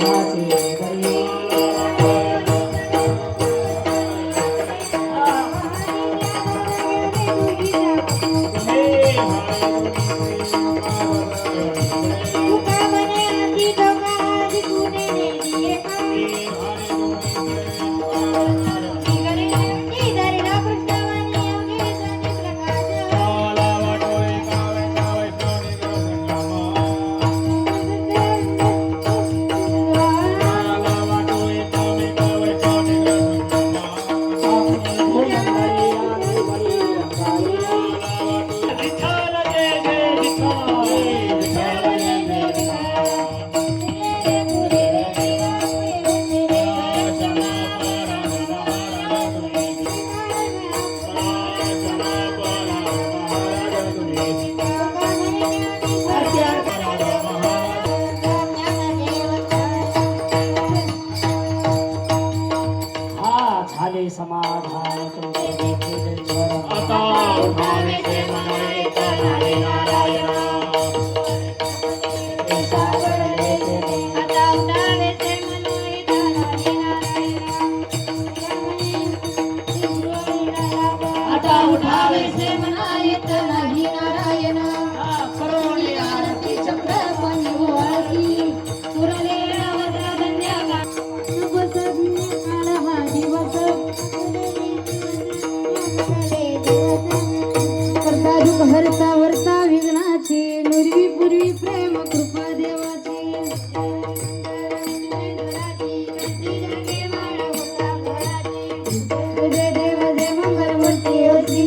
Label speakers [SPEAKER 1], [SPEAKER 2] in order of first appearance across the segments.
[SPEAKER 1] Thank
[SPEAKER 2] you. ભાવે છે મનોરે કરાય નારાયણ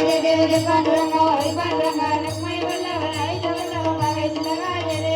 [SPEAKER 3] जय देव जय पांडुरंगा हरी पांडुरंगा लक्ष्मी वल्लभ राय वल्लभ बागेश लगाय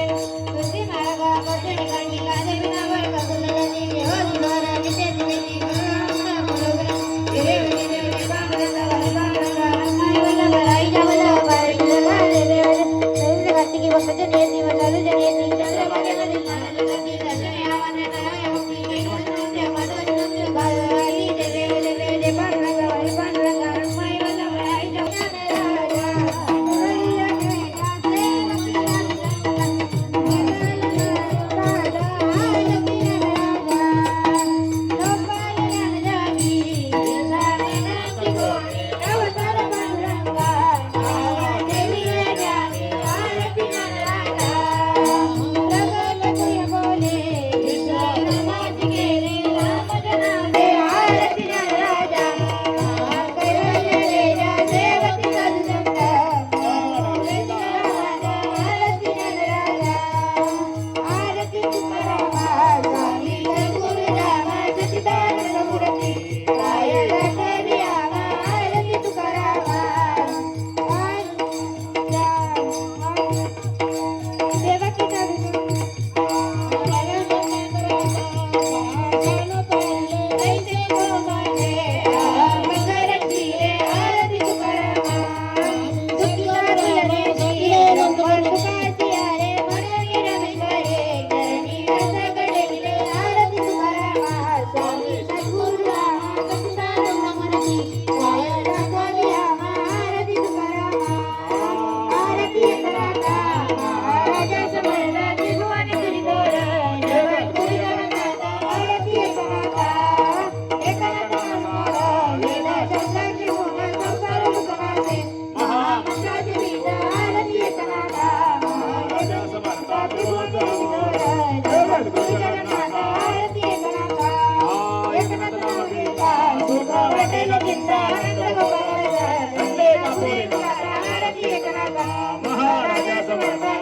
[SPEAKER 3] Thank you.